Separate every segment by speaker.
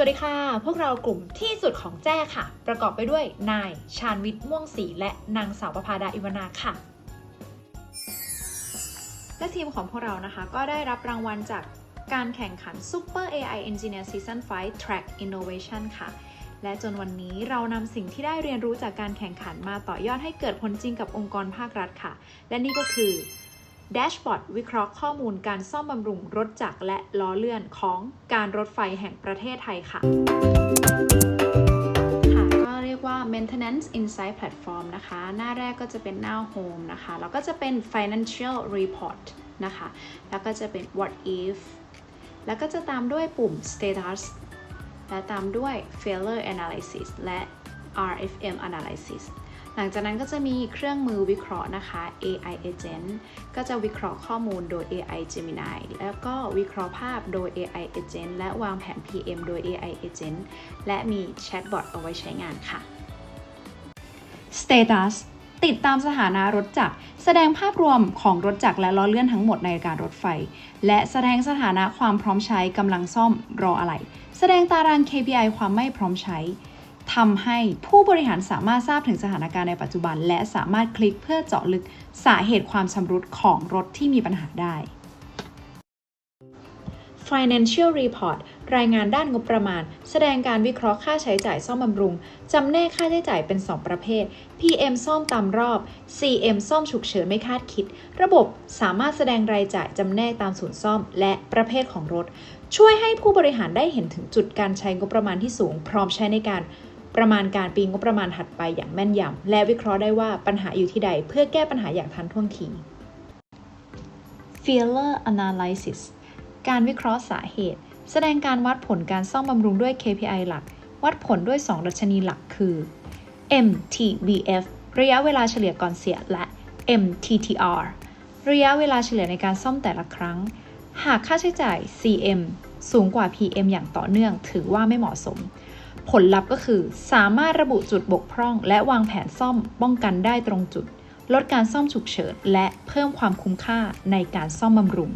Speaker 1: สวัสดีค่ะ พวกเรากลุ่มที่สุดของแจ้ค่ะ ประกอบไปด้วยนาย ชาญวิทย์ม่วงศรีและนางสาวประภาดาอิวนาค่ะ และทีมของพวกเรานะคะ ก็ได้รับรางวัลจากการแข่งขัน Super AI Engineer Season 5 Track Innovation ค่ะ และจนวันนี้เรานำสิ่งที่ได้เรียนรู้จากการแข่งขันมาต่อยอดให้เกิดผลจริงกับองค์กรภาครัฐค่ะ และนี่ก็คือ แดชบอร์ดวิเคราะห์ข้อมูลการซ่อมบำรุงรถจักรและล้อเลื่อนของการรถไฟแห่งประเทศไทยค่ะค่ะก็เรียกว่า maintenance insight platform นะคะ หน้าแรกก็จะเป็นหน้า home นะคะ แล้วก็จะเป็น financial report นะคะ แล้วก็จะเป็น what if แล้วก็จะตามด้วยปุ่ม status และตามด้วย failure analysis และ RFM analysis หลังจากนั้นก็จะมีเครื่องมือวิเคราะห์นะคะ AI agent ก็จะวิเคราะห์ข้อมูลโดย AI Gemini แล้วก็วิเคราะห์ภาพโดย AI agent และวางแผน PM โดย AI agent และมีแชทบอทเอาไว้ใช้งานค่ะ Status ติดตามสถานะรถจักร แสดงภาพรวมของรถจักรและล้อเลื่อนทั้งหมดในการรถไฟ และแสดงสถานะความพร้อมใช้กำลังซ่อมรออะไร แสดงตาราง KPI ความไม่พร้อมใช้ ทำให้ผู้บริหารสามารถทราบถึงสถานการณ์ในปัจจุบัน และสามารถคลิกเพื่อเจาะลึกสาเหตุความชำรุดของรถที่มีปัญหาได้ Financial Report รายงานด้านงบประมาณ แสดงการวิเคราะห์ค่าใช้จ่ายซ่อมบำรุง จำแนกค่าใช้จ่ายเป็น 2 ประเภท PM ซ่อมตามรอบ CM ซ่อมฉุกเฉินไม่คาดคิด ระบบสามารถแสดงรายจ่ายจำแนกตามศูนย์ซ่อม และประเภทของรถ ช่วยให้ผู้บริหารได้เห็นถึงจุดการใช้งบประมาณที่สูง พร้อมใช้ในการ ประมาณการปีงบประมาณถัดไปอย่างแม่นยำและวิเคราะห์ได้ว่าปัญหาอยู่ที่ใดเพื่อแก้ปัญหาอย่างทันท่วงที Failure Analysis การวิเคราะห์สาเหตุ แสดงการวัดผลการซ่อมบำรุงด้วย KPI หลัก วัดผลด้วย 2 ดัชนีหลักคือ MTBF ระยะเวลาเฉลี่ยก่อนเสียและ MTTR ระยะเวลาเฉลี่ยในการซ่อมแต่ละครั้ง หากค่าใช้จ่าย CM สูงกว่า PM อย่างต่อเนื่องถือว่าไม่เหมาะสม ผลลัพธ์ก็คือ สามารถระบุจุดบกพร่อง และวางแผนซ่อมป้องกันได้ตรงจุด ลดการซ่อมฉุกเฉินและเพิ่มความคุ้มค่าในการซ่อมบำรุง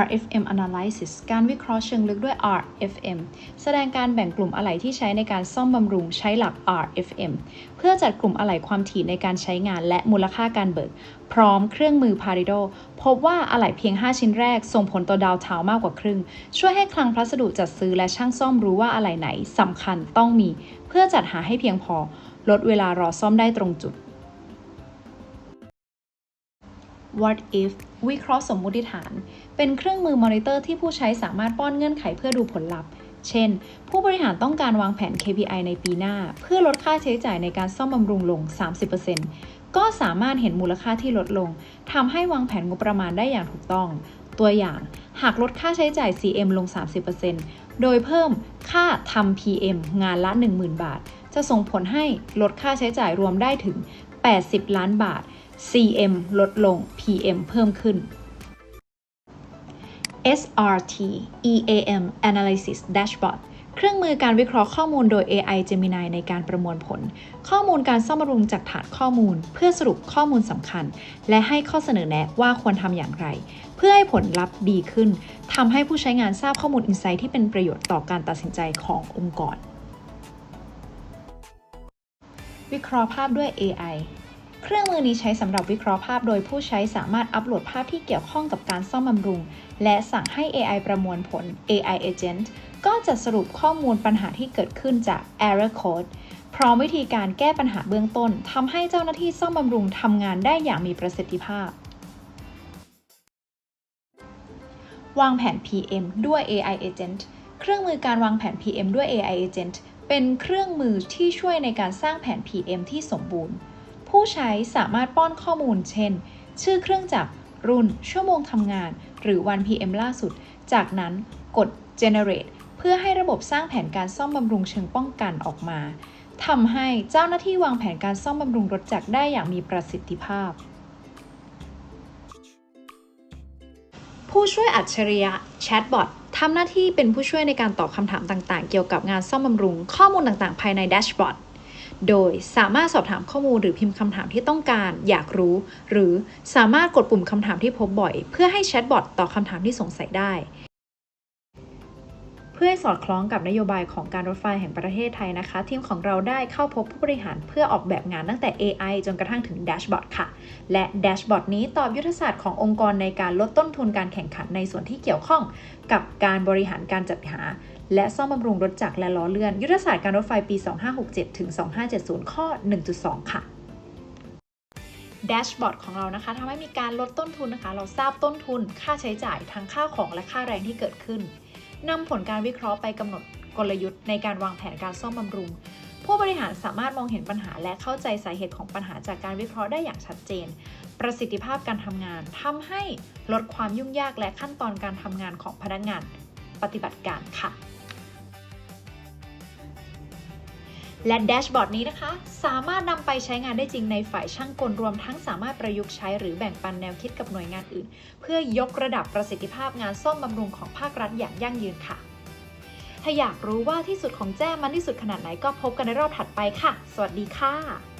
Speaker 1: RFM Analysis การวิเคราะห์เชิงลึกด้วย RFM แสดงการแบ่งกลุ่มอะไหล่ที่ใช้ในการซ่อมบำรุงใช้หลัก RFM เพื่อจัดกลุ่มอะไหล่ความถี่ในการใช้งานและมูลค่าการเบิก พร้อมเครื่องมือ Parido พบว่าอะไหล่เพียง 5 ชิ้นแรก ส่งผลต่อดาวเทามากกว่าครึ่ง ช่วยให้คลังพัสดุจัดซื้อและช่างซ่อมรู้ว่าอะไหล่ไหนสำคัญต้องมี เพื่อจัดหาให้เพียงพอ ลดเวลารอซ่อมได้ตรงจุด What if วิเคราะห์สมมุติฐาน เป็นเครื่องมือมอนิเตอร์ที่ผู้ใช้สามารถป้อนเงื่อนไขเพื่อดูผลลัพธ์ เช่น ผู้บริหารต้องการวางแผน KPI ในปีหน้า เพื่อลดค่าใช้จ่ายในการซ่อมบำรุงลง 30%ก็สามารถเห็นมูลค่าที่ลดลงทำให้วางแผนงบประมาณได้อย่างถูกต้อง ตัวอย่าง หากลดค่าใช้จ่าย CM ลง 30%โดยเพิ่มค่าทำ PM งานละ 10,000 บาท จะส่งผลให้ลดค่าใช้จ่ายรวมได้ถึง 80 ล้านบาท CM ลดลง PM เพิ่มขึ้น SRT EAM Analysis Dashboard เครื่องมือการวิเคราะห์ข้อมูลโดย AI Gemini ในการประมวลผล ข้อมูลการซ่อมบำรุงจากฐานข้อมูล เพื่อสรุปข้อมูลสำคัญ และให้ข้อเสนอแนะว่าควรทำอย่างไร เพื่อให้ผลลัพธ์ดีขึ้นทำให้ผู้ใช้งานทราบข้อมูลอินไซต์ที่เป็นประโยชน์ต่อการตัดสินใจขององค์กร วิเคราะห์ภาพด้วย AI เครื่องมือนี้ใช้สำหรับวิเคราะห์ภาพโดยผู้ใช้สามารถอัปโหลดภาพที่เกี่ยวข้องกับการซ่อมบำรุง และสั่งให้ AI ประมวลผล AI Agent ก็จะสรุปข้อมูลปัญหาที่เกิดขึ้นจาก Error Code พร้อมวิธีการแก้ปัญหาเบื้องต้นทำให้เจ้าหน้าที่ซ่อมบำรุงทำงานได้อย่างมีประสิทธิภาพ วางแผน PM ด้วย AI Agent เครื่องมือการวางแผน PM ด้วย AI Agent เป็นเครื่องมือที่ช่วยในการสร้างแผน PM ที่สมบูรณ์ ผู้ใช้สามารถป้อนข้อมูล เช่น ชื่อเครื่องจักร รุ่น ชั่วโมงทำงาน หรือวัน PM ล่าสุด จากนั้นกด generate เพื่อให้ระบบสร้างแผนการซ่อมบำรุงเชิงป้องกันออกมาทำให้เจ้าหน้าที่วางแผนการซ่อมบำรุงรถจักรได้อย่างมีประสิทธิภาพ ผู้ช่วยอัจฉริยะแชทบอททำหน้าที่เป็นผู้ช่วยในการตอบคำถามต่างๆ เกี่ยวกับงานซ่อมบำรุง ข้อมูลต่างๆ ภายในแดชบอร์ด โดยสามารถสอบถามข้อมูลหรือพิมพ์คำถามที่ต้องการ อยากรู้ หรือสามารถกดปุ่มคำถามที่พบบ่อย เพื่อให้แชทบอทตอบคำถามที่สงสัยได้ พื่อให้สอดคล้องกับนโยบายของการรถไฟแห่งประเทศไทยนะคะ ทีมของเราได้เข้าพบผู้บริหารเพื่อออกแบบงานตั้งแต่ AI จนกระทั่งถึงแดชบอร์ดค่ะ และแดชบอร์ดนี้ตอบยุทธศาสตร์ขององค์กรในการลดต้นทุนการแข่งขันในส่วนที่เกี่ยวข้องกับการบริหารการจัดหา และซ่อมบำรุงรถจักรและล้อเลื่อน ยุทธศาสตร์การรถไฟปี 2567ถึง2570 ข้อ 1.2 ค่ะแดชบอร์ดของเรานะคะทำให้มีการลดต้นทุนนะคะ เราทราบต้นทุนค่าใช้จ่ายทั้งค่าของและค่าแรงที่เกิดขึ้น นำผลการวิเคราะห์ไปกำหนดกลยุทธ์ในการวางแผนการซ่อมบำรุง ผู้บริหารสามารถมองเห็นปัญหาและเข้าใจสาเหตุของปัญหาจากการวิเคราะห์ได้อย่างชัดเจน ประสิทธิภาพการทำงานทำให้ลดความยุ่งยากและขั้นตอนการทำงานของพนักงานปฏิบัติการค่ะ และแดชบอร์ดนี้นะคะ สามารถนำไปใช้งานได้จริงในฝ่ายช่างกลรวมทั้งสามารถประยุกต์ใช้หรือแบ่งปันแนวคิดกับหน่วยงานอื่น เพื่อยกระดับประสิทธิภาพงานซ่อมบำรุงของภาครัฐอย่างยั่งยืนค่ะ ถ้าอยากรู้ว่าที่สุดของแจ้มันที่สุดขนาดไหนก็พบกันในรอบถัดไปค่ะ สวัสดีค่ะ